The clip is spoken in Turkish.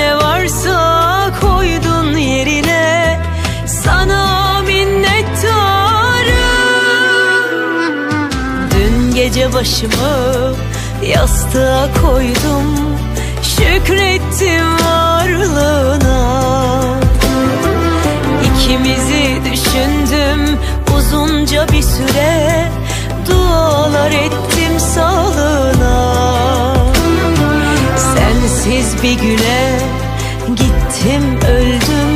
ne varsa koydun yerine. Sana minnettarım. Dün gece başımı yastığa koydum. Şükrettim varlığına. İkimizi düşündüm uzunca bir süre Sensiz bir güne gittim öldüm